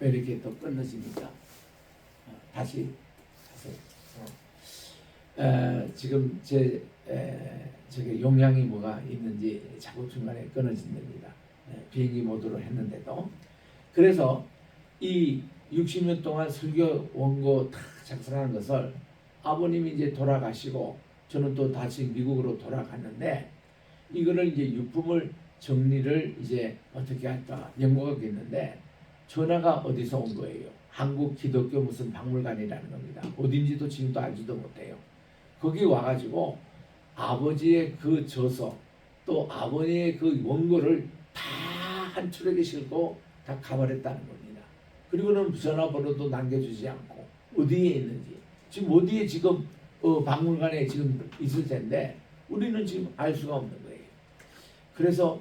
왜 이렇게 또 끊어지니까 어, 다시 하세요. 어. 에, 지금 제 에, 저게 용량이 뭐가 있는지 자꾸 중간에 끊어진답니다. 에, 비행기 모드로 했는데도 그래서 이 60년 동안 설교 원고 다 작성한 것을 아버님이 이제 돌아가시고 저는 또 다시 미국으로 돌아갔는데 이거를 이제 유품을 정리를 이제 어떻게 할까 연구하고 있는데 전화가 어디서 온 거예요? 한국 기독교 무슨 박물관이라는 겁니다. 어딘지도 지금도 알지도 못해요. 거기 와가지고 아버지의 그 저서 또 아버지의 그 원고를 다한 추력에 싣고 다 가버렸다는 겁니다. 그리고는 전화번호도 남겨주지 않고 어디에 있는지 지금 어디에 지금 어, 박물관에 지금 있을 텐데 우리는 지금 알 수가 없는 거예요. 그래서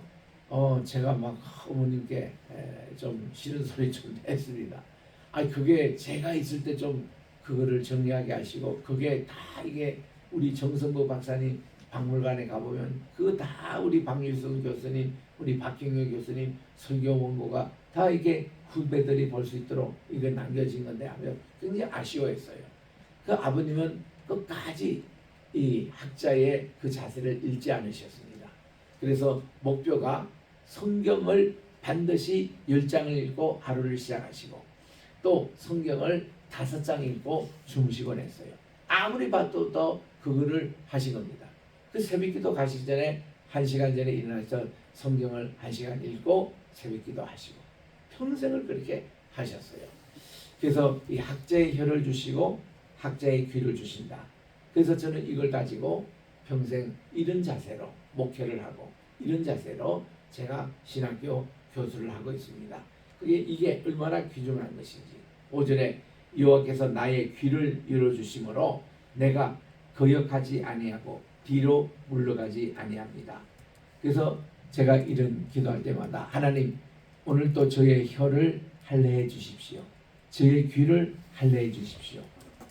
어, 제가 막 어머님께 에, 좀 싫은 소리 좀 했습니다. 아 그게 제가 있을 때 좀 그거를 정리하게 하시고 그게 다 이게 우리 정성보 박사님 박물관에 가보면 그거 다 우리 박일성 교수님 우리 박경효 교수님 설교 원고가 다 이게 후배들이 볼 수 있도록 이게 남겨진 건데 하면 굉장히 아쉬워했어요. 그 아버님은 끝까지 이 학자의 그 자세를 잃지 않으셨습니다. 그래서 목표가 성경을 반드시 열 장을 읽고 하루를 시작하시고 또 성경을 다섯 장 읽고 주무시곤 했어요. 아무리 봐도 또 그거를 하신 겁니다. 그 새벽기도 가시기 전에 한 시간 전에 일어나서 성경을 한 시간 읽고 새벽기도 하시고 평생을 그렇게 하셨어요. 그래서 이 학자의 혀를 주시고 학자의 귀를 주신다. 그래서 저는 이걸 가지고 평생 이런 자세로 목회를 하고 이런 자세로 제가 신학교 교수를 하고 있습니다. 그게 이게 얼마나 귀중한 것인지. 오전에 여호와께서 나의 귀를 열어 주심으로 내가 거역하지 아니하고 뒤로 물러가지 아니합니다. 그래서 제가 이런 기도할 때마다 하나님 오늘 또 저의 혀를 할례해 주십시오. 저의 귀를 할례해 주십시오.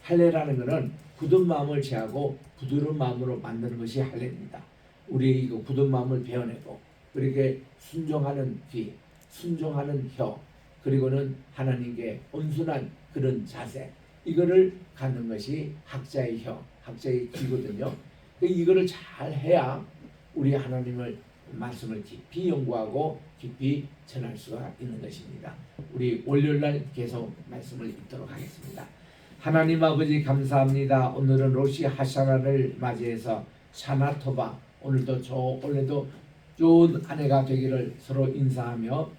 할례라는 것은 굳은 마음을 제하고 부드러운 마음으로 만드는 것이 할례입니다. 우리 이거 굳은 마음을 베어내고 그렇게 순종하는 귀, 순종하는 혀, 그리고는 하나님께 온순한 그런 자세 이거를 갖는 것이 학자의 혀, 학자의 귀거든요. 그 이거를 잘 해야 우리 하나님을 말씀을 깊이 연구하고 깊이 전할 수가 있는 것입니다. 우리 월요일 날 계속 말씀을 읽도록 하겠습니다. 하나님 아버지 감사합니다. 오늘은 로시 하샤나를 맞이해서 샤나토바 오늘도 저 오늘도 좋은 아내가 되기를 서로 인사하며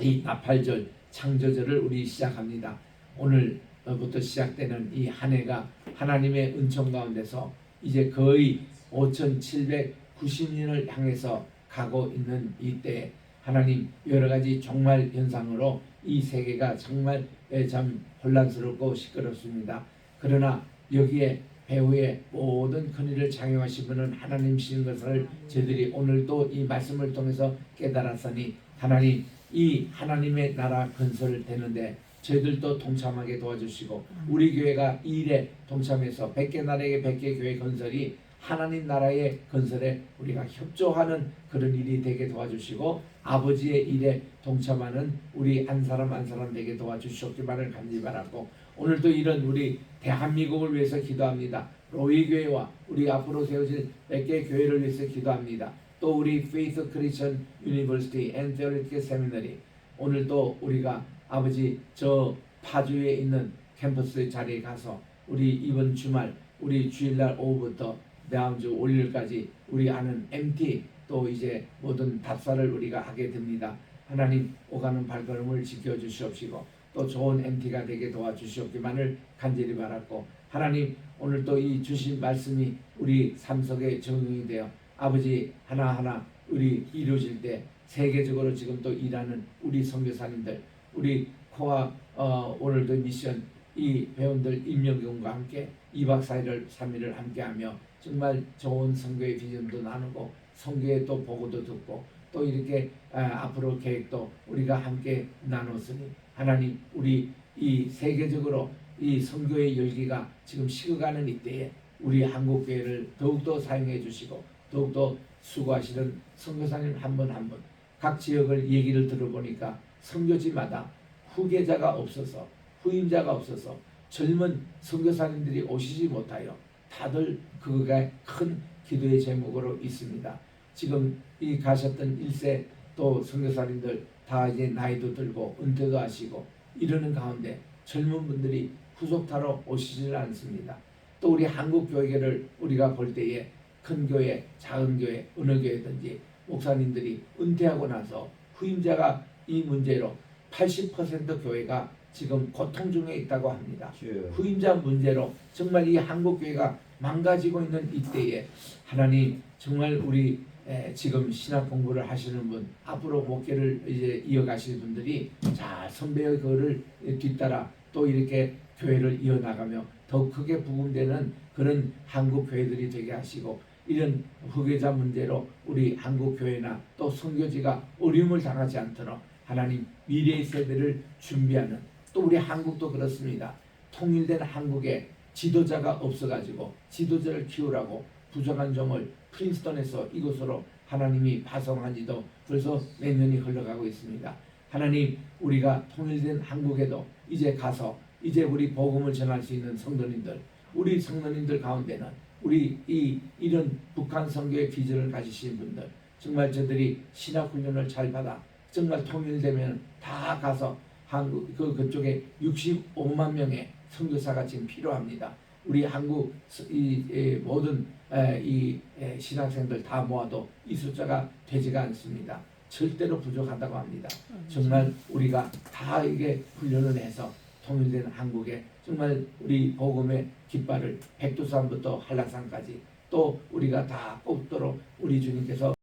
이 나팔절 창조절을 우리 시작합니다. 오늘부터 시작되는 이 한 해가 하나님의 은총 가운데서 이제 거의 5,790년을 향해서 가고 있는 이때 하나님 여러 가지 종말 현상으로 이 세계가 정말 참 혼란스럽고 시끄럽습니다. 그러나 여기에 배후에 모든 큰일을 장용하신 분은 하나님이신 것을 저희들이 오늘도 이 말씀을 통해서 깨달았으니 하나님 이 하나님의 나라 건설되는데 저희들도 동참하게 도와주시고 우리 교회가 이 일에 동참해서 백개 나라의 백개 교회 건설이 하나님 나라의 건설에 우리가 협조하는 그런 일이 되게 도와주시고 아버지의 일에 동참하는 우리 한 사람 한 사람 되게 도와주시옵기만을 간절히 바라고 오늘도 이런 우리 대한민국을 위해서 기도합니다. 로이 교회와 우리 앞으로 세워질 백개 교회를 위해서 기도합니다. 또 우리 앤 테오리티컬 세미너리 오늘도 우리가 아버지 저 파주에 있는 캠퍼스 자리에 가서 우리 이번 주말 우리 주일날 오후부터 다음 주 월요일까지 우리 아는 MT 또 이제 모든 답사를 우리가 하게 됩니다. 하나님 오가는 발걸음을 지켜 주시옵시고 또 좋은 MT가 되게 도와주시옵기만을 간절히 바랐고 하나님 오늘 또 이 주신 말씀이 우리 삶 속에 적용이 되어 아버지 하나하나 우리 이루어질 때 세계적으로 지금 또 일하는 우리 선교사님들 우리 코아 어, 오늘도 미션 이 배원들 임명경과 함께 2박 4일을 3일을 함께하며 정말 좋은 선교의 비전도 나누고 선교의 또 보고도 듣고 또 이렇게 아, 앞으로 계획도 우리가 함께 나눴으니 하나님 우리 이 세계적으로 이 선교의 열기가 지금 식어가는 이때에 우리 한국 교회를 더욱더 사용해 주시고 더욱더 수고하시는 선교사님 한 분 한 분 각 지역을 얘기를 들어보니까 선교지마다 후계자가 없어서 후임자가 없어서 젊은 선교사님들이 오시지 못하여 다들 그가 큰 기도의 제목으로 있습니다. 지금 이 가셨던 일세 또 선교사님들 다 이제 나이도 들고 은퇴도 하시고 이러는 가운데 젊은 분들이 후속타로 오시질 않습니다. 또 우리 한국 교회를 우리가 볼 때에 큰 교회, 작은 교회, 어느 교회든지 목사님들이 은퇴하고 나서 후임자가 이 문제로 80% 교회가 지금 고통 중에 있다고 합니다. 주여. 후임자 문제로 정말 이 한국 교회가 망가지고 있는 이때에 하나님 정말 우리 에, 지금 신학 공부를 하시는 분 앞으로 목회를 이제 이어가실 분들이 잘 선배의 그를 뒤따라 또 이렇게 교회를 이어나가며 더 크게 부흥되는 그런 한국 교회들이 되게 하시고 이런 후계자 문제로 우리 한국 교회나 또 선교지가 어려움을 당하지 않도록 하나님 미래의 세대를 준비하는 또 우리 한국도 그렇습니다. 통일된 한국에 지도자가 없어가지고 지도자를 키우라고 부정한 종을 프린스턴에서 이곳으로 하나님이 파송한 지도 벌써 몇 년이 흘러가고 있습니다. 하나님 우리가 통일된 한국에도 이제 가서 이제 우리 복음을 전할 수 있는 성도님들 우리 성도님들 가운데는 우리 이 이런 북한 선교의 비전을 가지신 분들 정말 저들이 신학 훈련을 잘 받아 정말 통일되면 다 가서 한국 그 그쪽에 65만 명의 선교사가 지금 필요합니다. 우리 한국 스- 이, 이 모든 에, 이 에, 신학생들 다 모아도 이 숫자가 되지가 않습니다. 절대로 부족하다고 합니다. 정말 우리가 다 이게 훈련을 해서 통일된 한국에 정말 우리 복음의 깃발을 백두산부터 한라산까지 또 우리가 다 꼽도록 우리 주님께서